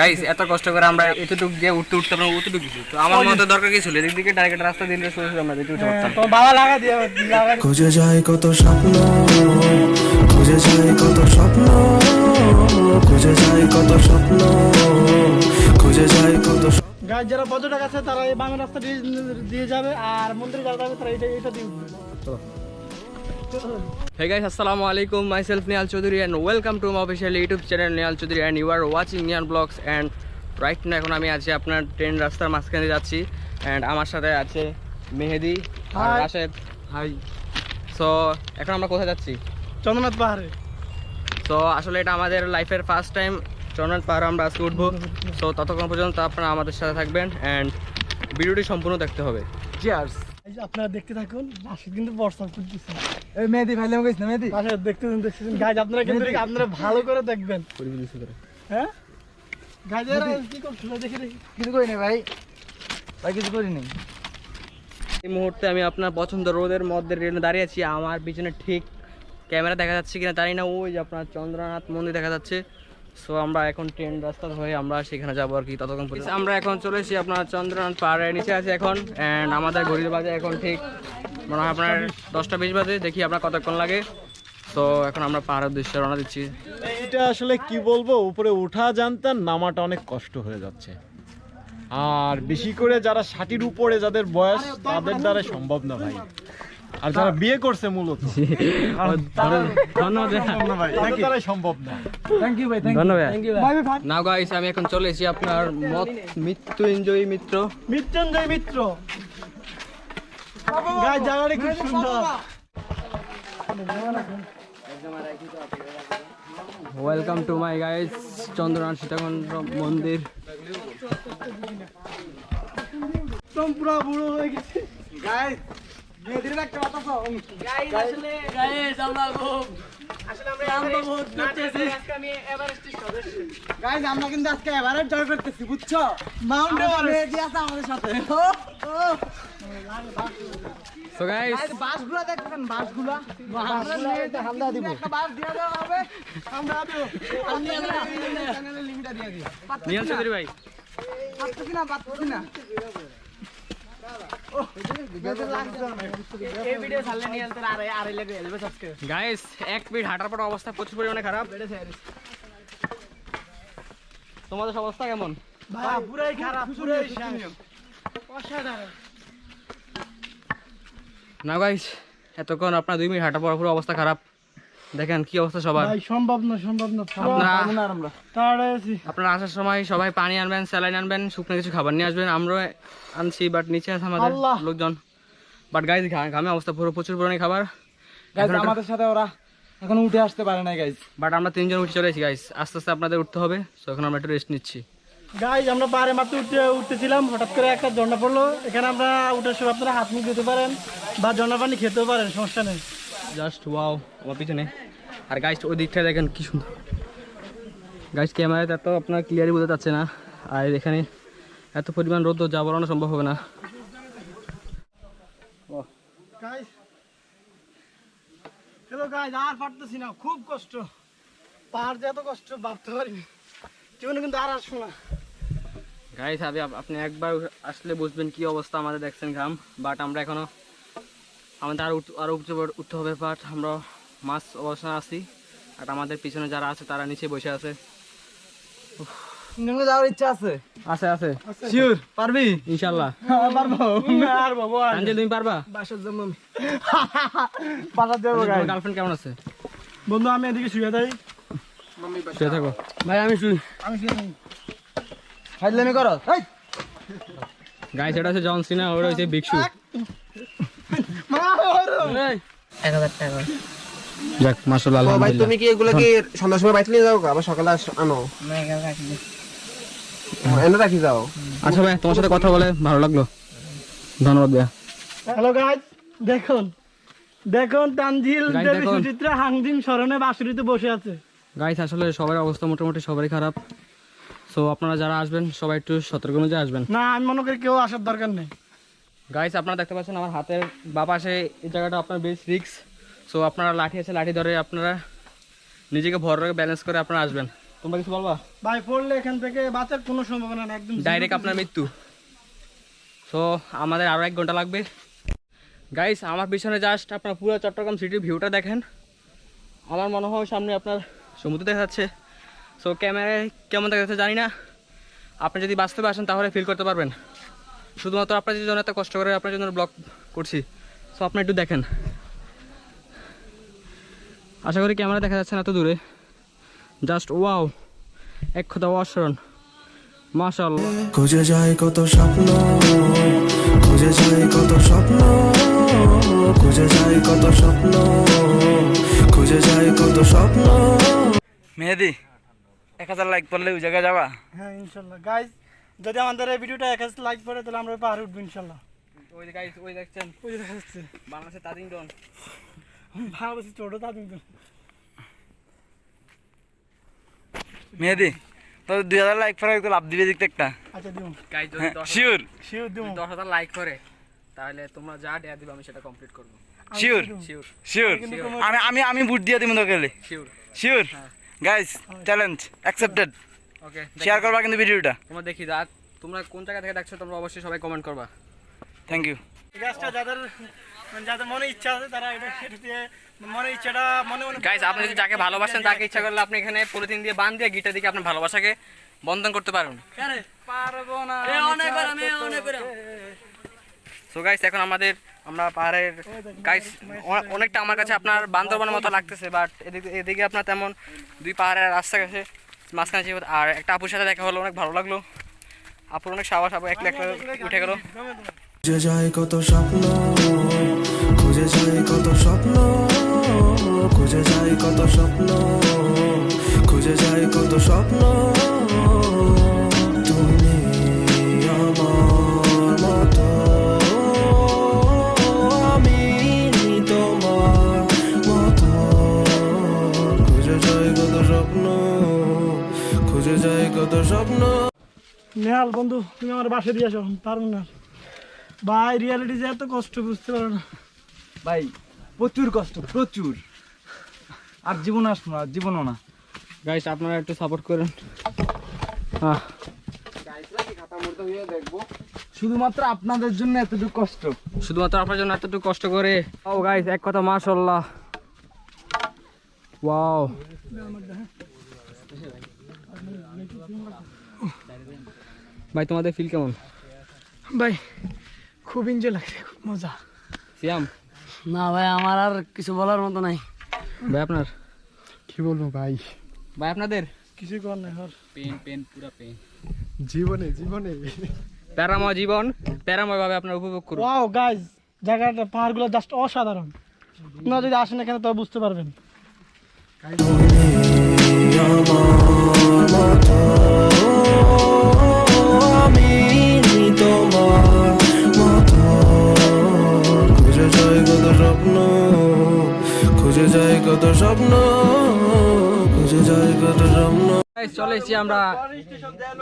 Guys এত কষ্ট করে আমরা এতটুক দিয়ে উঠতে উঠতে আমরা অতটুকু কিছু তো আমার মতো দরকার কি ছিল? এদিক দিকে ডাইরেক্ট রাস্তা দিলে সোজা আমরা যেতে উঠতে পারতাম তো বাবা লাগা দিয়ে লাগা খুঁজে যায় কত স্বপ্ন খুঁজে যায় কত স্বপ্ন খুঁজে যায় কত স্বপ্ন খুঁজে যায় কত গাছ যারা পর্যটক আছে তারা এই বাংলা রাস্তা দিয়ে দিয়ে যাবে আর মন্দিরে যারা যাবে তারা এটা এটা দিয়ে উঠবে। Hey guys, assalamu alaikum. Myself Nihal Chaudhary and welcome to my official YouTube channel Nihal Chaudhary and you are watching Nihal Vlogs. And right now এখন আমি আছি আপনার ট্রেন রাস্তার মাঝখানে যাচ্ছি। And আমার সাথে আছে মেহেদি আর রাশেদ। হাই সো এখন আমরা কোথায় যাচ্ছি? চন্দ্রনাথ পাহাড়ে। তো আসলে এটা আমাদের লাইফের ফার্স্ট টাইম চরনাথ পাহাড় আমরা আজকে উঠবো। সো ততক্ষণ পর্যন্ত আপনারা আমাদের সাথে থাকবেন। অ্যান্ড ভিডিওটি সম্পূর্ণ দেখতে হবে। চিয়ার্স আপনারা দেখতে থাকুন রাশিদ কিন্তু বর্ষা করতেছে। এই মেহেদি ভাইলে গেছ না মেহেদি? রাশিদ দেখতে দেখতেছেন গাছ আপনারা কিন্তু আপনারা ভালো করে দেখবেন। হ্যাঁ? গাছ কি করছিল দেখে দেখি। কিছু করি নাই ভাই। ভাই কিছু করি নাই এই মুহূর্তে আমি আপনার পছন্দ রোদের মধ্যে রেলে দাঁড়িয়ে আছি। আমার পিছনে ঠিক ক্যামেরা দেখা যাচ্ছে কিনা জানি না। ওই যে আপনার চন্দ্রনাথ মন্দির দেখা যাচ্ছে। সো আমরা এখন ট্রেন রাস্তা হয়ে আমরা সেখানে যাব আর কি ততক্ষণ পর্যন্ত। আমরা এখন চলে এসেছি আপনার চন্দ্রনাথ পাহাড়ের নিচে আছি এখন। অ্যান্ড আমাদের ঘড়ির বাজে এখন ঠিক মনে হয় আপনার দশটা বিশ বাজে। দেখি আপনার কতক্ষণ লাগে। তো এখন আমরা পাহাড়ের উদ্দেশ্যে রওনা দিচ্ছি। এটা আসলে কি বলব? উপরে ওঠা জানতেন নামাটা অনেক কষ্ট হয়ে যাচ্ছে। আর বেশি করে যারা ষাটির উপরে যাদের বয়স, তাদের দ্বারা সম্ভব না ভাই। আর যারা বিয়ে করছে মূলত সম্ভব না গাইস আমি এখন চলে এসেছি আপনার মত মৃত্যু এনজয় মিত্র। মৃত্যুঞ্জয় মিত্র। জায়গাটা খুব সুন্দর। Welcome to my guys Chandranath Sitakunda মন্দির। পুরো বুড়ো হয়ে গেছে। গাইস আমরা কিন্তু আজকে এভারেস্ট জয় করতেছি বুঝছ? মাউন্ট মেহেদি আছে আমাদের সাথে। সো গাইস বাসগুলো দেখবেন বাসগুলো? বাসগুলো হামলা দিব। একটা বাস দিয়ে দেওয়া হবে? আমরা দিব। আমি চ্যানেলে লিংকটা দিয়ে দিই নিহাল চৌধুরী ভাই। পাচ্ছি না পাচ্ছি না। গাইস এক মিনিট হাঁটার পর অবস্থা প্রচুর পরিমাণে খারাপ। তোমাদের অবস্থা কেমন? পুরাই খারাপ পুরাই অসাধারণ না গাইস এতক্ষণ আপনার দুই মিনিট হাঁটার পর পুরো অবস্থা খারাপ। দেখেন কি অবস্থা সবার। সম্ভব না সম্ভব না আপনারা আপনারা আসার সময় সবাই পানি আনবেন স্যালাইন আনবেন শুকনো কিছু খাবার নিয়ে আসবেন। আমরা আনছি বাট নিচে আছে আমাদের লোকজন। বাট গাইস ঘামে অবস্থা পুরো প্রচুর পরিমাণে খাবার। আমাদের সাথে ওরা এখন উঠে আসতে পারে না গাইস বাট আমরা তিনজন উঠে চলে এসেছি গাইস আস্তে আস্তে আপনাদের উঠতে হবে তো এখন আমরা একটু রেস্ট নিচ্ছি। গাইজ আমরা পাহাড়ে মাত্র উঠতে উঠতেছিলাম হঠাৎ করে একটা ঝর্ণা পড়ল। এখানে আমরা উঠার সময় আপনারা হাত মুখ দিতে পারেন বা ঝর্ণা পানি খেতেও পারেন সমস্যা নেই। জাস্ট ওয়াও আমার পিছনে। আর গাইস ওই দিকটা দেখেন কি সুন্দর। গাইস ক্যামেরায় এত আপনার ক্লিয়ারই বোঝা যাচ্ছে না। আর এখানে এত পরিমাণ রোদ যা বলানো সম্ভব হবে না। গাইজ চলো গাইজ আর পারতেছি না খুব কষ্ট। পাহাড় যে এত কষ্ট ভাবতে পারিনি জীবনে কিন্তু আর আসব না। আমি আপনি একবার আসলে বুঝবেন কি অবস্থা আমাদের দেখছেন ঘাম। বাট আমরা এখনও আমাদের আরও উঠ- আরও উঠতে উঠতে হবে বাট আমরা মাছ অবস্থায় আছি আর আমাদের পিছনে যারা আছে তারা নিচে বসে আছে। নিম্নে যাওয়ার ইচ্ছা আছে। আছে আছে। শিওর পারবি? ইনশাল্লাহ। পারব। আর আঞ্জেল তুমি পারবা? বাসার জন্য বাসার যাব গার্লফ্রেন্ড কেমন আছে? বন্ধু আমি এদিকে শুয়ে যাই শুয়ে থাকো। ভাই আমি শুই। আমি শুয়ে থাকি। করো। এই গাইস এটা হচ্ছে জন সিনা ওটা হচ্ছে ভিক্ষু যাক মাশাআল্লাহ ভাই তুমি কি এগুলো কি সন্ধ্যার সময় বাইতে নিয়ে যাও আবার সকালে আনো। এনে রাখি যাও। আচ্ছা ভাই তোমার সাথে কথা বলে ভালো লাগল। ধন্যবাদ ভাইয়া। হ্যালো গাইজ দেখুন। দেখুন তানজিল দেবী সুচিত্রা হাংদিন স্মরণে বাঁশুরিতে বসে আছে। গাইস আসলে সবার অবস্থা মোটামুটি সবারই খারাপ। সো আপনারা যারা আসবেন সবাই একটু সতর্ক অনুযায়ী আসবেন। না আমি মনে করি কেউ আসার দরকার নেই। গাইস আপনারা দেখতে পাচ্ছেন আমার হাতের বা পাশে এই জায়গাটা আপনার বেশ রিক্স সো আপনারা লাঠি আছে লাঠি ধরে আপনারা নিজেকে ভর রেখে ব্যালেন্স করে আপনারা আসবেন। তোমরা কিছু বলবা? ভাই পড়লে এখান থেকে বাঁচার কোনো সম্ভাবনা নেই একদম ডাইরেক্ট আপনার মৃত্যু। সো আমাদের আরও এক ঘণ্টা লাগবে। গাইস আমার পিছনে জাস্ট আপনার পুরো চট্টগ্রাম সিটির ভিউটা দেখেন। আমার মনে হয় সামনে আপনার সমুদ্র দেখা যাচ্ছে। সো ক্যামেরায় কেমন দেখা যাচ্ছে জানি না। আপনি যদি বাস্তবে আসেন তাহলে ফিল করতে পারবেন। শুধুমাত্র আপনার জন্য এত কষ্ট করে আপনার জন্য ব্লগ করছি। সো আপনি একটু দেখেন। আশা করি ক্যামেরা দেখা যাচ্ছে না এত দূরে। জাস্ট ওয়াও এক কথা অসাধারণ। মাশাআল্লাহ খুঁজে যায় কত স্বপ্ন খুঁজে যায় কত স্বপ্ন খুঁজে যায় কত স্বপ্ন খুঁজে যায় কত স্বপ্ন। মেহেদি এক হাজার লাইক করলে ওই জায়গায় যাবা? হ্যাঁ ইনশাল্লাহ। গাইজ যদি আমাদের এই ভিডিওটা এক হাজার লাইক পড়ে তাহলে আমরা ওই পাহাড়ে উঠবো ইনশাল্লাহ। ওই যে গাইস ওই দেখছেন? ওই দেখা যাচ্ছে বাংলাদেশের তাজিং ডন ভাবছি ছোট তা কিন্তু মেহেদি তো দুই হাজার লাইক ফেরা লাভ দিবে দেখতে একটা। আচ্ছা গাইস যদি হাজার- শিওর শিওর দিব দশ হাজার লাইক করে তাহলে তোমরা যা দেয়া দিবে আমি সেটা কমপ্লিট করব। শিওর শিওর শিওর আমি আমি আমি বুট দিয়ে দিব তোকে sure sure guys challenge accepted okay share করবা কিন্তু ভিডিওটা। তোমরা দেখি যা তোমরা কোন জায়গা থেকে দেখছ তোমরা অবশ্যই সবাই কমেন্ট করবা। থ্যাংক ইউ গাছটা যাদের মানে যাদের মনে ইচ্ছা আছে তারা এটা দিয়ে মনে ইচ্ছাটা মনে মনে গাইস আপনি যদি যাকে ভালোবাসেন তাকে ইচ্ছা করলে আপনি এখানে পলিথিন দিয়ে বান দিয়ে গিটার দিকে আপনার ভালোবাসাকে বন্ধন করতে পারুন। পারব না সো গাইস এখন আমাদের আমরা পাহাড়ের গাইস অনেকটা আমার কাছে আপনার বান্দরবানের মতো লাগতেছে বাট এদিকে এদিকে আপনার তেমন দুই পাহাড়ের রাস্তা গেছে। মাঝখানে ছিল আর একটা আপুর সাথে দেখা হলো, অনেক ভালো লাগল। আপুর অনেক সাবাস, আপু একলা একলা উঠে গেল। খুঁজে যায় কত স্বপ্ন, খুঁজে যায় কত স্বপ্ন, খুঁজে যায় কত স্বপ্ন, খুঁজে যায় কত স্বপ্ন। বন্ধু তুমি আমার বাসে দিয়ে আসো পারব না। ভাই রিয়ালিটি যে এত কষ্ট বুঝতে পারো না। ভাই প্রচুর কষ্ট প্রচুর। আর জীবন আসব না জীবনও না। গাইস আপনারা একটু সাপোর্ট করেন। হ্যাঁ শুধুমাত্র আপনাদের জন্য এতটুকু কষ্ট। শুধুমাত্র আপনার জন্য এতটুকু কষ্ট করে। ও গাইস এক কথা মাশাল্লাহ ওয়াও ভাই তোমাদের ফিল কেমন? ভাই খুব এনজয় লাগছে খুব মজা। সিয়াম না ভাই আমার আর কিছু বলার মতো নাই। ভাই আপনার? কি বলব ভাই? ভাই আপনাদের? কিছু কর না আর। পেন পেন পুরা পেন জীবনে জীবনে। প্যারাময় জীবন প্যারাময় ভাবে আপনার উপভোগ করুন। ওয়াও গাইজ জায়গাটা পাহাড়গুলো জাস্ট অসাধারণ। আপনারা যদি আসেন এখানে তবে বুঝতে পারবেন। এসেছি আমরা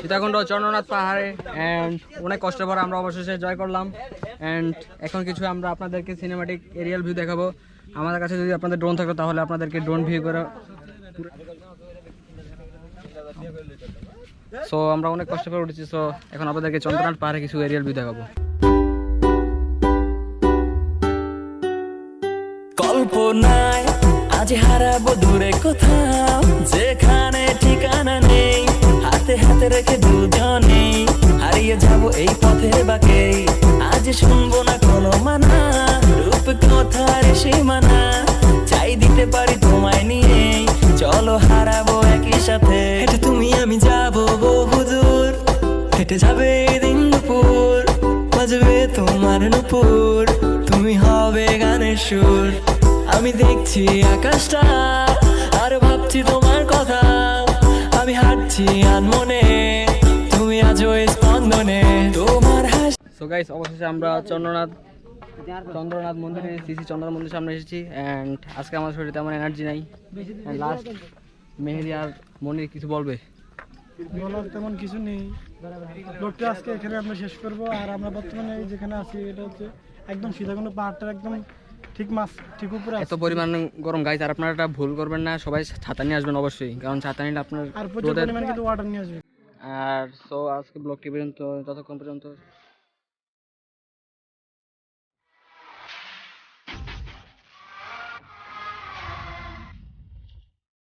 সীতাকুণ্ড চন্দ্রনাথ পাহাড়ে অ্যান্ড অনেক কষ্ট পরে আমরা অবশেষে জয় করলাম। অ্যান্ড এখন কিছু আমরা আপনাদেরকে সিনেমাটিক এরিয়াল ভিউ দেখাবো। আমাদের কাছে যদি আপনাদের ড্রোন থাকতো তাহলে আপনাদেরকে ড্রোন ভিউ করে সো আমরা অনেক কষ্ট করে উঠেছি সো এখন আপনাদেরকে চন্দ্রনাথ পাহাড়ে কিছু এরিয়াল ভিউ দেখাবো। কল্পনায় আজ হারাবো দূরে কোথাও, যেখানে হাতে হাতে রেখে দুজনে হারিয়ে যাব এই পথের বাকে। আজ শুনব না কোনো মানা রূপ কথার সীমানা। চাই দিতে পারি তোমায় নিয়ে, চলো হারাবো একই সাথে। হেঁটে তুমি আমি যাব বহু দূর, হেঁটে যাবে দিন দুপুর, বাজবে তোমার নুপুর। তুমি হবে গানের সুর, আমি দেখছি আকাশটা, আর ভাবছি তোমার আমি আনমনে তুমি আজও স্পন্দনে। তোমার হাসি সো গাইস অবশেষে আমরা চন্দ্রনাথ চন্দ্রনাথ মন্দিরে শ্রী চন্দ্রনাথ মন্দিরের সামনে এসেছি অ্যান্ড আজকে আমার শরীরে তেমন এনার্জি নাই। লাস্ট মেহেদি আর মনির কিছু বলবে? বলার তেমন কিছু নেই। ব্লগটা আজকে এখানে আমরা শেষ করব আর আমরা বর্তমানে যেখানে আছি এটা হচ্ছে একদম সীতাকুণ্ড পাহাড়টার একদম ঠিক মাছ ঠিক উপরে এত পরিমাণ গরম গাইজ আর আপনারা এটা ভুল করবেন না সবাই ছাতা নিয়ে আসবেন অবশ্যই কারণ ছাতা নিলে আপনার আর প্রচুর পরিমাণ কিন্তু ওয়াটার নিয়ে আসবে। আর সো আজকে ব্লগটি পর্যন্ত যতক্ষণ পর্যন্ত